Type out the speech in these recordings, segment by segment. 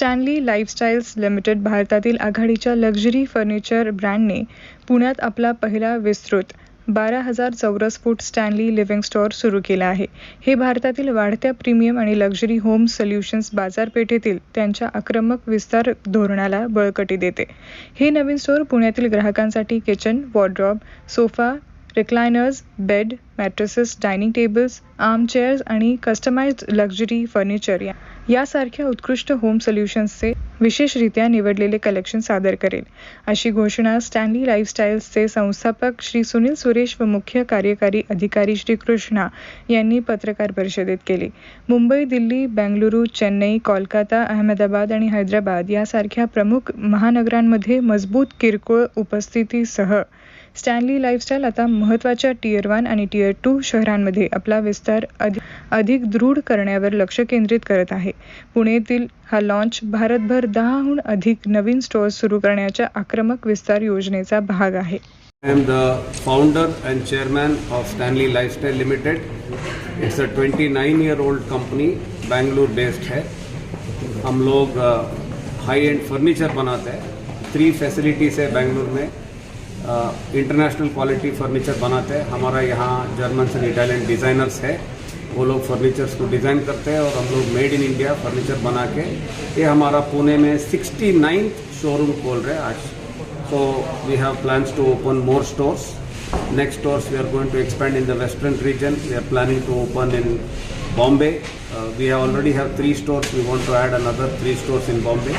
Stanley लाईफस्टाईल्स limited भारतातील आघाडीच्या luxury furniture ब्रँडने पुण्यात आपला पहिला विस्तृत बारा हजार चौरस फूट स्टॅनली लिव्हिंग स्टोअर सुरू केला आहे. हे भारतातील वाढत्या प्रीमियम आणि लक्झरी होम सोल्युशन्स बाजारपेठेतील त्यांच्या आक्रमक विस्तार धोरणाला बळकटी देते. हे नवीन स्टोअर पुण्यातील ग्राहकांसाठी kitchen wardrobe sofa recliners bed mattresses dining tables arm chairs आणि कस्टमाइज्ड लक्झरी फर्निचर या यासारख्या उत्कृष्ट होम सोल्युशन्सचे विशेषरित्या निवडलेले कलेक्शन सादर करेल. अशी घोषणा स्टॅनली लाईफस्टाईल्सचे संस्थापक श्री सुनील सुरेश व मुख्य कार्यकारी अधिकारी श्री कृष्णा यांनी पत्रकार परिषदेत केली. मुंबई दिल्ली बेंगलुरू चेन्नई कोलकाता अहमदाबाद आणि हैदराबाद यासारख्या प्रमुख महानगरांमध्ये मजबूत किरकोळ उपस्थितीसह स्टॅनली लाईफस्टाईल आता महत्त्वाच्या टियर वन आणि टियर टू शहरांमध्ये आपला विस्तार अधिक अधिक दृढ करण्यावर लक्ष केंद्रित करत आहे. पुणेतील हा लॉन्च भारतभर दहाहून अधिक नवीन स्टोअर्स सुरू करण्याच्या आक्रमक विस्तार योजनेचा भाग आहे. I am the founder and chairman of Stanley Lifestyle Limited. It's a 29 year old company, Bangalore based है. हम लोग हाई एंड फर्नीचर बनाते हैं. थ्री फैसिलिटीज़ है बैंगलोर में. इंटरनेशनल क्वालिटी फर्नीचर बनाते हैं। हमारा यहाँ जर्मन से इटालियन डिज़ाइनर्स है। वो लोग फर्नीचर्स को डिज़ाइन करते हैं और हम लोग मेड इन इंडिया फर्नीचर बना के, ये हमारा पुणे में सिक्सटी शोरूम खोल रहे हैं आज। So we have plans to open more stores next stores we are going to expand in the western region we are planning to open in Bombay we have already have three stores we want to add another three stores in Bombay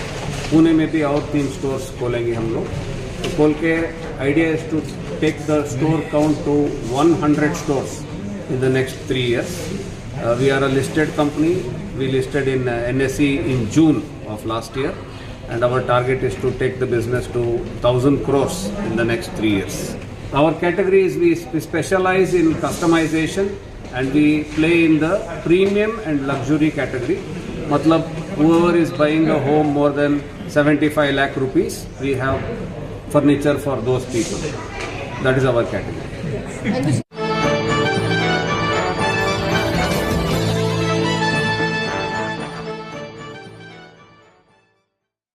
Pune में भी और तीन stores खोलेंगे हम लोग। Kolke idea is to take the store count to 100 stores in the next three years. Uh, we are a listed company. We listed in uh, NSE in June of last year and our target is to take the business to 1000 crores in the next three years. Our category is we, we specialize in customization and we play in the premium and luxury category. Matlab, whoever is buying a home more than 75 lakh rupees, we have furniture for those people. That is our category